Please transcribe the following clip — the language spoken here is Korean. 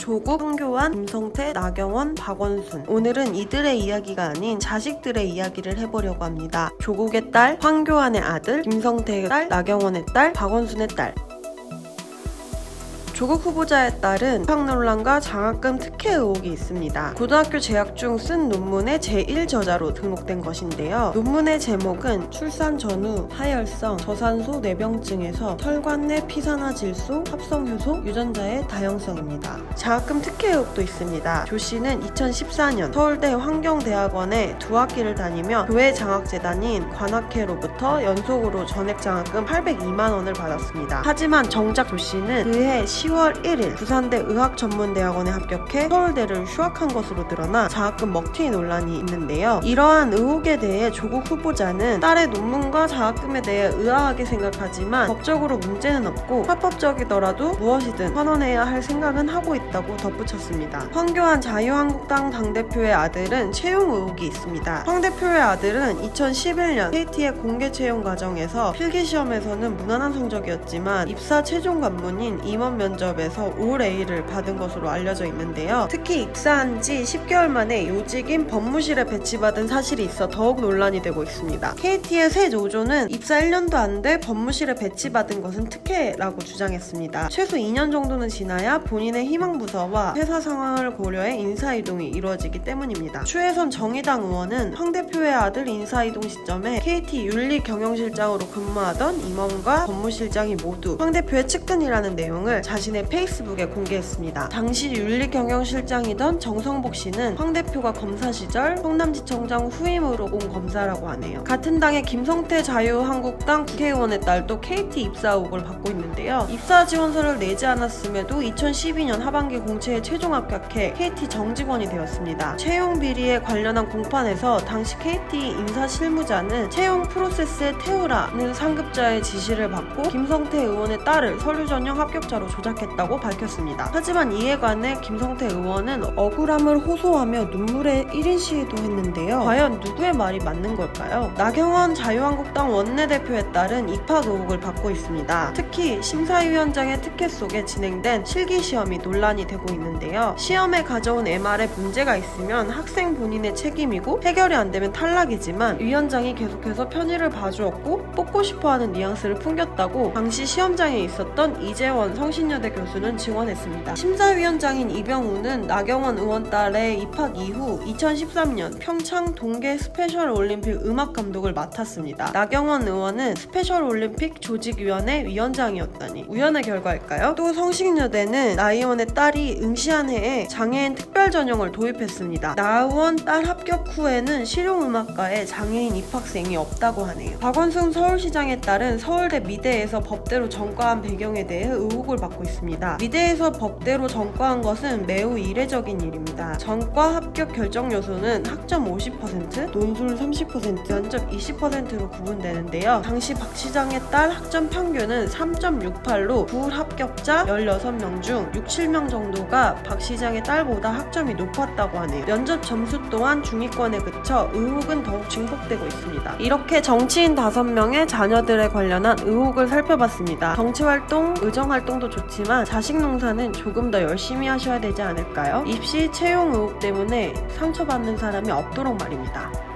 조국, 황교안, 김성태, 나경원, 박원순. 오늘은 이들의 이야기가 아닌 자식들의 이야기를 해보려고 합니다. 조국의 딸, 황교안의 아들, 김성태의 딸, 나경원의 딸, 박원순의 딸. 조국 후보자에 따른 입학 논란과 장학금 특혜 의혹이 있습니다. 고등학교 재학 중 쓴 논문의 제1저자로 등록된 것인데요. 논문의 제목은 출산 전후 하열성 저산소 뇌병증에서 혈관 내 피산화 질소 합성 효소 유전자의 다양성입니다. 장학금 특혜 의혹도 있습니다. 조 씨는 2014년 서울대 환경대학원에 두 학기를 다니며 교회 장학재단인 관학회로부터 연속으로 전액 장학금 802만 원을 받았습니다. 하지만 정작 조 씨는 그해 10월 1일 부산대 의학전문대학원에 합격해 서울대를 휴학한 것으로 드러나 장학금 먹튀 논란이 있는데요. 이러한 의혹에 대해 조국 후보자는 딸의 논문과 장학금에 대해 의아하게 생각하지만 법적으로 문제는 없고 합법적이더라도 무엇이든 환원해야 할 생각은 하고 있다고 덧붙였습니다. 황교안 자유한국당 당대표의 아들은 채용 의혹이 있습니다. 황 대표의 아들은 2011년 KT의 공개 채용 과정에서 필기 시험에서는 무난한 성적이었지만 입사 최종 관문인 임원 면접 에서 올 A를 받은 것으로 알려져 있는데요. 특히 입사한 지 10개월 만에 요직인 법무실에 배치받은 사실이 있어 더욱 논란이 되고 있습니다. KT의 새 노조는 입사 1년도 안 돼 법무실에 배치받은 것은 특혜라고 주장했습니다. 최소 2년 정도는 지나야 본인의 희망 부서와 회사 상황을 고려해 인사 이동이 이루어지기 때문입니다. 추혜선 정의당 의원은 황 대표의 아들 인사 이동 시점에 KT 윤리 경영실장으로 근무하던 임원과 법무실장이 모두 황 대표의 측근이라는 내용을 자신의 페이스북에 공개했습니다. 당시 윤리 경영실장이던 정성복 씨는 황 대표가 검사 시절 성남지청장 후임으로 온 검사라고 하네요. 같은 당의 김성태 자유한국당 국회의원의 딸도 KT 입사 의혹을 받고 있는데요. 입사 지원서를 내지 않았음에도 2012년 하반기 공채에 최종 합격해 KT 정직원이 되었습니다. 채용 비리에 관련한 공판에서 당시 KT 인사 실무자는 채용 프로세스에 태우라는 상급자의 지시를 받고 김성태 의원의 딸을 서류 전형 합격자로 조작 했다고 밝혔습니다. 하지만 이에 관해 김성태 의원은 억울함을 호소하며 눈물의 1인 시위도 했는데요. 과연 누구의 말이 맞는 걸까요? 나경원 자유한국당 원내대표에 따른 입학 의혹을 받고 있습니다. 특히 심사위원장의 특혜 속에 진행된 실기 시험이 논란이 되고 있는데요. 시험에 가져온 MR에 문제가 있으면 학생 본인의 책임이고 해결이 안 되면 탈락이지만 위원장이 계속해서 편의를 봐주었고 뽑고 싶어하는 뉘앙스를 풍겼다고 당시 시험장에 있었던 이재원 성신여 대 교수는 증언했습니다. 심사위원장인 이병우는 나경원 의원 딸의 입학 이후 2013년 평창 동계 스페셜 올림픽 음악 감독을 맡았습니다. 나경원 의원은 스페셜 올림픽 조직위원회 위원장이었다니 우연의 결과일까요? 또 성신여대는 나 의원의 딸이 응시한 해에 장애인 특별 전형을 도입했습니다. 나 의원 딸 합격 후에는 실용음악과에 장애인 입학생이 없다고 하네요. 박원순 서울시장의 딸은 서울대 미대에서 법대로 전과한 배경에 대해 의혹을 받고 있습니다. 미대에서 법대로 전과한 것은 매우 이례적인 일입니다. 전과 합격 결정 요소는 학점 50%, 논술 30%, 면접 20%로 구분되는데요. 당시 박 시장의 딸 학점 평균은 3.68로 불합격자 16명 중 6, 7명 정도가 박 시장의 딸보다 학점이 높았다고 하네요. 면접 점수 또한 중위권에 그쳐 의혹은 더욱 증폭되고 있습니다. 이렇게 정치인 5명의 자녀들에 관련한 의혹을 살펴봤습니다. 정치활동, 의정활동도 좋 지만 자식 농사는 조금 더 열심히 하셔야 되지 않을까요? 입시 채용 의혹 때문에 상처받는 사람이 없도록 말입니다.